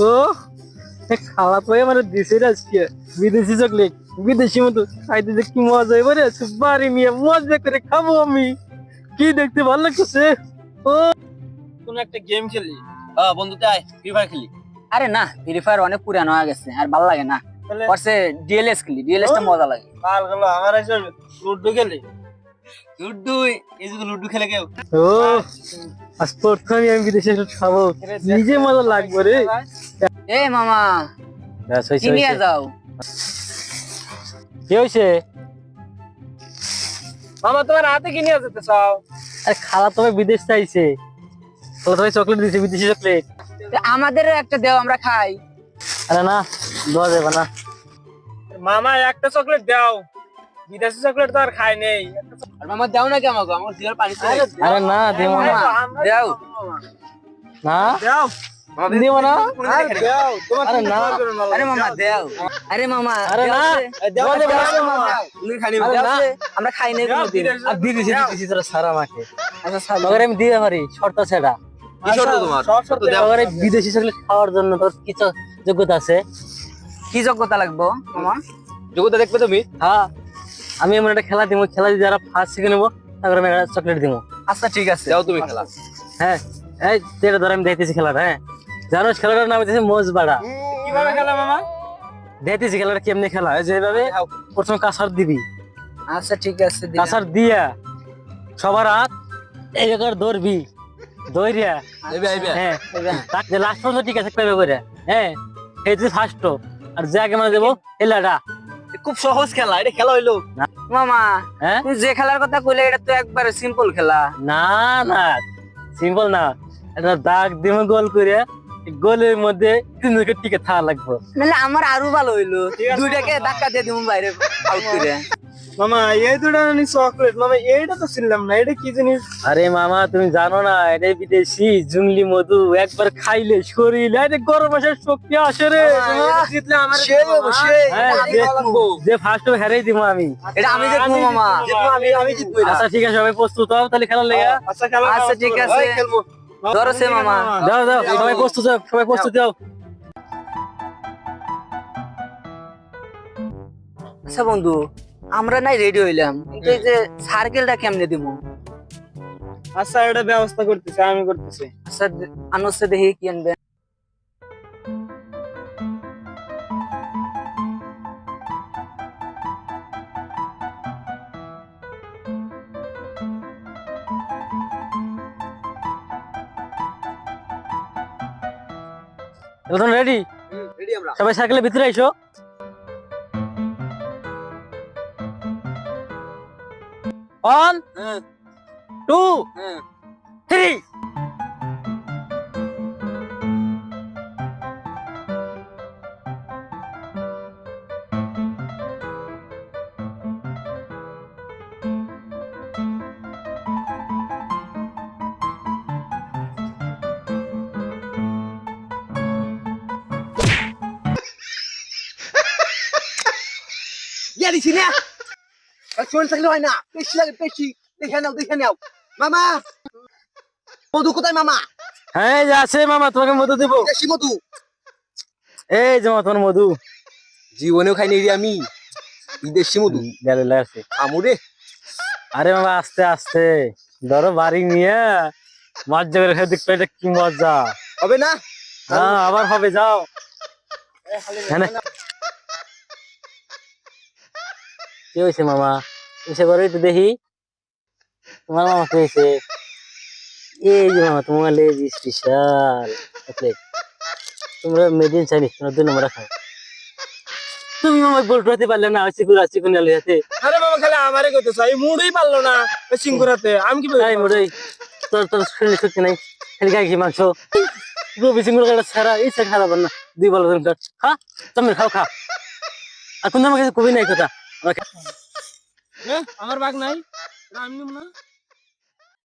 ও খাওয়া তো মানে দিছে আজকে। বিদেশি চকলেট বিদেশি মতো খাইতে যে কি মজা এবারে বাড়ি নিয়ে মজা করে খাব আমি। কি দেখতে ভালো লাগতেছে? ও। কোন একটা গেম খেলি। হ্যাঁ বন্ধু তাই ফ্রি ফায়ার খেলি। আরে না ফ্রি ফায়ার অনেক পুরানো হয়ে গেছে আর ভালো লাগে না। তাহলে? পরসে ডিএলএস খেলি ডিএলএস টা মজা লাগে। কাল গেল আমার এসে লুডো খেলি। লুডু? এই যে লুডু খেলে কেউ। ও আজ প্রথমে আমি বিদেশে খাব। নিজে মজা লাগবে রে। এ মামা যাও। কি হয়েছে মামা তোমার হাতে কি নিয়ে যেতে চাও? আরে খালা তবে বিদেশ চাইছে। খালা তবে চকলেট দিয়েছে বিদেশি চকলেট আমাদের একটা দেও আমরা খাই। আরে না দেওয়া যাবে না। মামা একটা চকলেট দাও। বিদেশি চকলেট তো আর খাই নেই। আর মামা দাও না কি আমাকে আমার জিয়ার পানি আরে না দাও। না? দাও। দেব না। আরে না। আরে মামা দাও। আরে মামা আরে না। সে। দেওয়া দাও, যাবে না। দাও, মামা। তুমি খানি না। আমরা খাই নাই কোনোদিন। আর বিদেশি দিতেছি তোরা সারা মাকে আচ্ছা। আমি দিয়ে পারি শর্ত সেটা কি শর্ত তোমার? শর্ত দাও। তবে বিদেশি চকলেট খাওয়ার জন্য তোর কি যোগ্যতা আছে? কি যোগ্যতা লাগবো মামা? যোগ্যতা দেখবে তুমি? হ্যাঁ। আমি এমন একটা খেলা দিব খেলা দিয়ে যারা ফার্স্ট শিখে নেব তারপরে আমি একটা চকলেট দিব আচ্ছা ঠিক আছে। দাও তুমি খেলা। হ্যাঁ। এই তেরা ধরে আমি দেখতেছি খেলাটা হ্যাঁ। জানোস খেলাটার নাম হচ্ছে মোজ বাড়া কীভাবে খেলা মামা? দেখতেছি খেলাটা কেমনে খেলা হয়। যেভাবে প্রথম কাঁসার দিবি। আচ্ছা ঠিক আছে। কাঁসার দিয়া সবার হাত এই জায়গায় ধরবি। দৌড়িয়া আইবে আইবে হ্যাঁ তাক যে লাস্ট পর্যন্ত ঠিক আছে কইবে করে হ্যাঁ। এই তুই ফার্স্ট আর যে আগে মানে দেবো এলাটা খুব সহজ খেলা এটা খেলা হইল। মামা হ্যাঁ? তুই যে খেলার কথা কইলে এটা তো একবারে সিম্পল খেলা। না না। সিম্পল না। এটা দাগ দিমে গোল করে গোলের মধ্যে তিনজনকে টিকে থাকা লাগবে। নাহলে আমার আরও ভালো হইল। দুইটাকে ধাক্কা দিয়ে দিমু বাইরে আউট করে। মামা এই দুটো নি চকলেট মামা এইটা তো চিনলাম না এটা কি জিনিস? আরে মামা তুমি জানো না এটাই বিদেশি জুংলি মধু। একবার খাইলে শরীর এটা গরম আসার শক্তি আসে রে। জিতলে আমার এটা আমি যে- ফার্স্ট হেরাই দিব আমি। এটা আমি দেখব মামা। আমি আমি জিতবো আচ্ছা ঠিক আছে সবাই প্রস্তুত হও তাহলে খেলার লেগে। আচ্ছা খেলা আচ্ছা, ঠিক আছে। খেলব। ধরো সে মামা। দাও দাও সবাই প্রস্তুত সবাই প্রস্তুত দাও আচ্ছা বন্ধু আমরা নাই রেডি হইলাম। কিন্তু এই যে সার্কেলটা কেমনে দিব আচ্ছা এটা ব্যবস্থা করতেছি আমি করতেছি। আচ্ছা আনুসে দেখি কি আনবে। এখন রেডি রেডি আমরা। সবাই সাইকেলের ভিতরে ওয়ান হ্যাঁ। টু থ্রি ইয়া দিছি না শরীর থাকলে হয় না। বেশি লাগে বেশি দেখে নাও দেখে নাও। মামা! মধু কোথায় মামা? হ্যাঁ আছে মামা তোমাকে মধু দেবো। দেশি মধু। এই যে তোমার মধু। জীবনেও খাইনি রে আমি। বিদেশি মধু। গেলে লাগছে আমুরে আরে মামা আস্তে আস্তে। ধরো বাড়ি নিয়ে মজা করে খেয়ে দেখবে এটা কি মজা হবে না? হ্যাঁ আবার হবে যাও। হ্যাঁ না। কি হয়েছে মামা? এসে করে একটু দেখি। তোমার মামা কি হয়েছে এই যে মামা তোমার লেজ স্পেশাল তোমরা মেড ইন চাইনিজ তোমরা দুই নম্বর খাও। তুমি মামা পারলে না চিকুরা চিকুন আলু হাতে আরে মামা খালি আমারে কইতে চাই মুড়ই পারল না ওই সিঙ্গুরাতে। আমি কি তাই মোটাই তোর তোর শরীরে শক্তি নাই। খালি গাই ঘি মাংস রবি সিংগুলো কাটা ছাড়া এই ছাড়া খারাপ না। দুই বলো তুমি খা তুমি খাও খা। আর কোন আমার কাছে কবি নাই কথা? আমার খা- আমার বাঘ নাই আমি নিব না